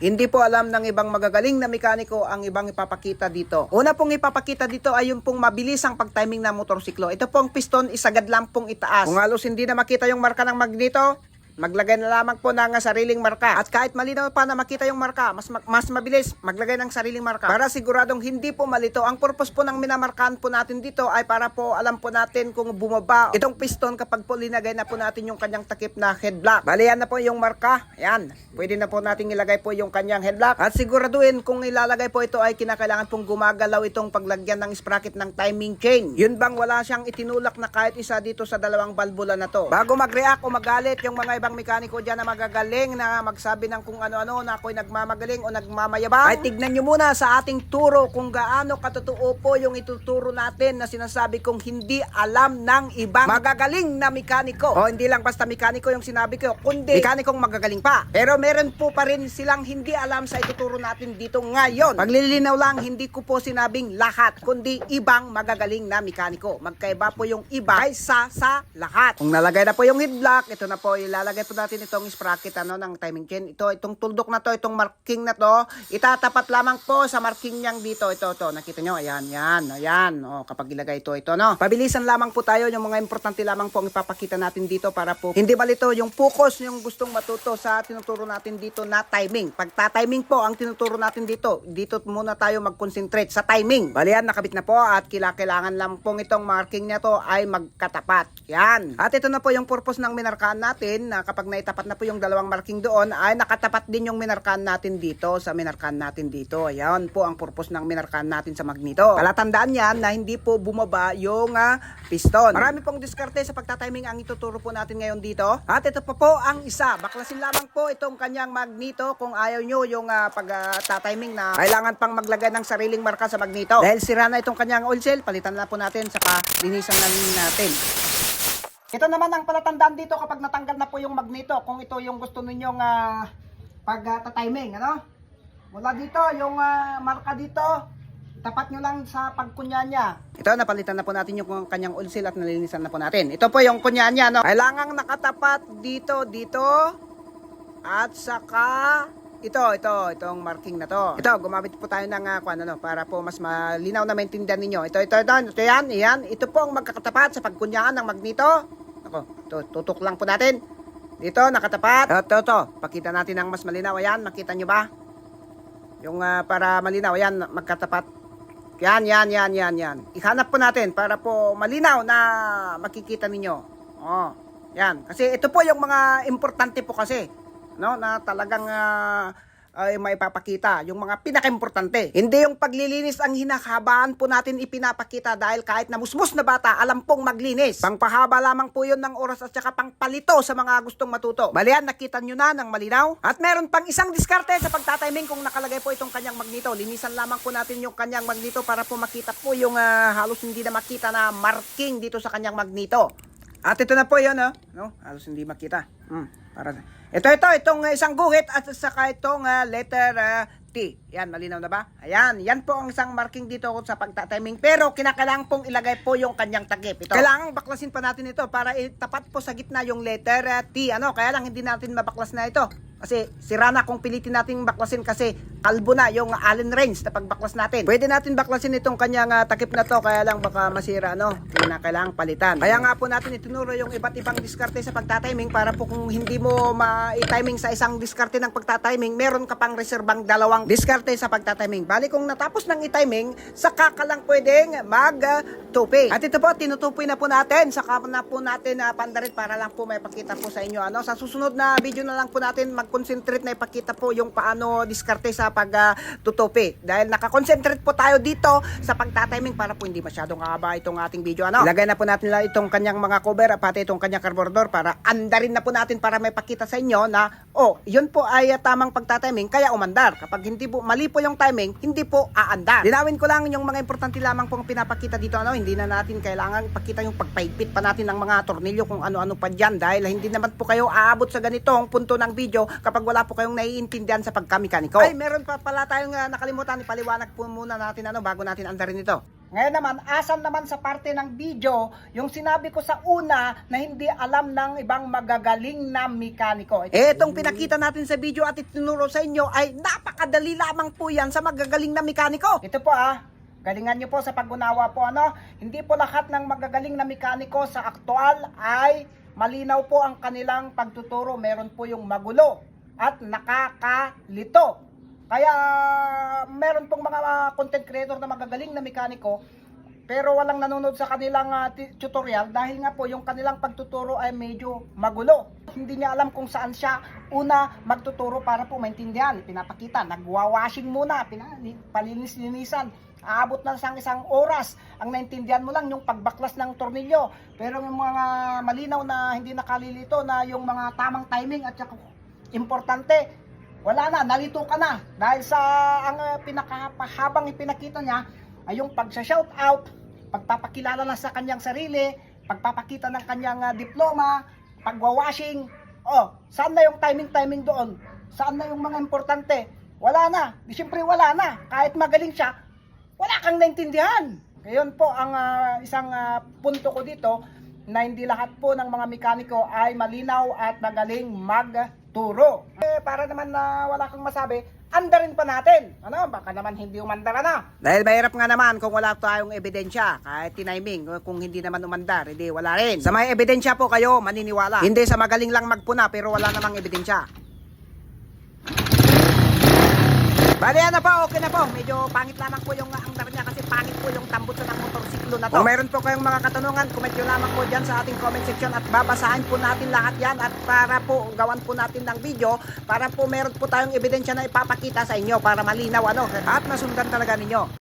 Hindi po alam ng ibang magagaling na mekaniko ang ibang ipapakita dito. Una pong ipapakita dito ay yung pong mabilis ang pag-timing ng motorsiklo. Ito pong piston, isagad lang pong itaas. Kung halos hindi na makita yung marka ng magneto, Maglagay na lamang po ng sariling marka. At kahit malinaw pa na makita yung marka, mas ma- mas mabilis maglagay ng sariling marka. Para siguradong hindi po malito. Ang purpose po ng minamarkahan po natin dito ay para po alam po natin kung bumaba itong piston kapag po linagay na po natin yung kanyang takip na headblock. Bali yan na po yung marka. Ayan. Pwede na po natin ilagay po yung kanyang headblock. At siguraduhin kung ilalagay po ito ay kinakailangan pong gumagalaw itong paglagyan ng sprocket ng timing chain. Yun bang wala siyang itinulak na kahit isa dito sa dalawang balbula na to. Bago mag-react o magalit yung mga ibang mekaniko dyan na magagaling na magsabi ng kung ano-ano na ako'y nagmamagaling o nagmamayabang, ay tignan nyo muna sa ating turo kung gaano katotoo po yung ituturo natin na sinasabi kong hindi alam ng ibang magagaling na mekaniko. O hindi lang basta mekaniko yung sinabi ko, kundi mekanikong magagaling pa. Pero meron po pa rin silang hindi alam sa ituturo natin dito ngayon. Paglilinaw lang, hindi ko po sinabing lahat, kundi ibang magagaling na mekaniko. Magkaiba po yung iba kaysa sa lahat. Kung nalagay na po yung headblock, ito na po, ilalagay po natin itong sprocket ano, ng timing chain. Ito, itong tuldok na to, itong marking na to, itatapat lamang po sa marking niyang dito. Ito, ito, nakita nyo, ayan, yan, ayan. O, kapag ilagay ito, ito, no. Pabilisan lamang po tayo, yung mga importante lamang po ang ipapakita natin dito para po, hindi balito yung focus, yung gustong matuto sa tinuturo natin dito na timing. Pag timing po ang tinuturo natin dito, dito muna tayo mag-concentrate sa timing. Balian, nakabit na po at kailangan lang pong itong marking na to ay magkatapat. Yan. At ito na po yung purpose ng minarkaan natin na kapag naitapat na po yung dalawang marking doon ay nakatapat din yung minarkaan natin dito sa minarkaan natin dito. Ayan po ang purpose ng minarkaan natin sa magneto. Palatandaan yan na hindi po bumaba yung ah, piston. Marami pong diskarte sa pagtatiming ang ituturo po natin ngayon dito. At ito pa po ang isa. Baklasin lamang po itong kanyang magneto kung ayaw nyo yung uh, pag-timing na kailangan pang maglagay ng sariling marka sa magneto. Dahil sira na itong kanyang oil cell, palitan na po natin saka linisan na natin. Ito naman ang palatandaan dito kapag natanggal na po yung magneto. Kung ito yung gusto ninyong uh, pag-timing, ano? Mula dito, yung ah, marka dito, tapat nyo lang sa pagkunya niya. Ito, napalitan na po natin yung kanyang oil seal at nalinisan na po natin. Ito po yung kunya niya, no? Kailangang nakatapat dito, dito, at saka ito, ito, itong marking na to. Ito, gumamit po tayo ng uh, ano, para po mas malinaw na maintindihan ninyo. Ito, ito, ito, ito yan, yan. Ito po ang magkakatapat sa pagkunyaan ng magneto. Ako, ito, tutok lang po natin. Dito, nakatapat. Ito, ito, pakita natin ng mas malinaw. Ayan, makita nyo ba? Yung ah, para malinaw, ayan, magkatapat. Yan, yan, yan, yan, yan. Ihanap po natin para po malinaw na makikita ninyo. Oh, yan. Kasi ito po yung mga importante po kasi. No, na talagang ah, ay maipapakita. Yung mga pinaka-importante. Hindi yung paglilinis ang hinakahabaan po natin ipinapakita dahil kahit na musmus na bata, alam pong maglinis. Pangpahaba lamang po yun ng oras at saka pangpalito sa mga gustong matuto. Balian, nakita nyo na ng malinaw. At meron pang isang diskarte sa pagtatiming kung nakalagay po itong kanyang magnito. Linisan lamang po natin yung kanyang magnito para po makita po yung ah, halos hindi na makita na marking dito sa kanyang magnito. At ito na po yun, oh. no? Halos hindi makita. Hmm, para ito, ito, itong isang guhit at saka itong uh, letter uh, T. Yan, malinaw na ba? Ayan, yan po ang isang marking dito sa pagtatiming. Pero kinakailangan pong ilagay po yung kanyang takip. Ito. Kailangan baklasin pa natin ito para itapat po sa gitna yung letter uh, T. Ano? Kaya lang hindi natin mabaklas na ito. Kasi sira na kung pilitin natin baklasin kasi kalbo na yung Allen wrench na pagbaklas natin. Pwede natin baklasin itong kanyang uh, takip na to kaya lang baka masira no. Kaya kailangang palitan. Kaya nga po natin itinuro yung iba't ibang diskarte sa pagtatiming para po kung hindi mo ma-timing sa isang diskarte ng pagtatiming, meron ka pang reserbang dalawang diskarte sa pagtatiming. Bali kung natapos ng i-timing, saka ka lang pwedeng mag-tupi. At ito po, tinutupi na po natin. Saka na po natin uh, pandarit para lang po may pakita po sa inyo. Ano? Sa susunod na video na lang po natin mag-concentrate na ipakita po yung paano diskarte sa pag-tutupi. Dahil nakakonsentrate po tayo dito sa pagtatiming para po hindi masyadong haba itong ating video. Ano? Ilagay na po natin lang itong kanyang mga cover at pati itong kanyang carburetor para andarin na po natin para may pakita sa inyo na oh, yun po ay uh, tamang pagtatiming kaya umandar. Kapag hindi po mali po yung timing, hindi po aandar. Linawin ko lang yung mga importante lamang pong pinapakita dito. Ano? Hindi na natin kailangan ipakita yung pagpaigpit pa natin ng mga tornilyo kung ano-ano pa dyan dahil hindi naman po kayo aabot sa ganitong punto ng video kapag wala po kayong naiintindihan sa pagkamekaniko. Ay, meron pa pala tayong uh, nakalimutan. Ipaliwanag po muna natin ano bago natin andarin ito. Ngayon naman, asan naman sa parte ng video yung sinabi ko sa una na hindi alam ng ibang magagaling na mekaniko. Itong pinakita natin sa video at itinuro sa inyo ay napakadali lamang po yan sa magagaling na mekaniko. Ito po ah, galingan nyo po sa pag-unawa po ano. Hindi po lahat ng magagaling na mekaniko sa aktual ay malinaw po ang kanilang pagtuturo. Meron po yung magulo at nakakalito. Kaya meron pong mga uh, content creator na magagaling na mekaniko pero walang nanonood sa kanilang uh, tutorial dahil nga po yung kanilang pagtuturo ay medyo magulo. Hindi niya alam kung saan siya una magtuturo para po maintindihan. Pinapakita, nagwawashing muna, palinis-linisan. Aabot na sang isang oras. Ang naintindihan mo lang yung pagbaklas ng tornilyo. Pero yung mga malinaw na hindi nakalilito na yung mga tamang timing at saka importante, wala na, nalito ka na. Dahil sa ang uh, pinakahabang ipinakita niya ay yung pagsa-shout out, pagpapakilala na sa kanyang sarili, pagpapakita ng kanyang uh, diploma, pagwawashing. Oh, saan na yung timing-timing doon? Saan na yung mga importante? Wala na. Di syempre wala na. Kahit magaling siya, wala kang naintindihan. Ngayon po ang ah, isang ah, punto ko dito na hindi lahat po ng mga mekaniko ay malinaw at magaling magturo. Para naman na wala kang masabi, andarin pa natin. Ano, baka naman hindi umandar na. Dahil mahirap nga naman kung wala tayong ebidensya, kahit tiniming, kung hindi naman umandar, hindi wala rin. Sa may ebidensya po kayo, maniniwala. Hindi sa magaling lang magpuna pero wala namang ebidensya. Bali na po, okay na po. Medyo pangit lamang po yung angdar niya pangit po yung tambot ng motorsiklo na to. Kung meron po kayong mga katanungan, comment nyo lamang po dyan sa ating comment section at babasahin po natin lahat yan at para po gawan po natin ng video para po meron po tayong ebidensya na ipapakita sa inyo para malinaw ano at masundan talaga ninyo.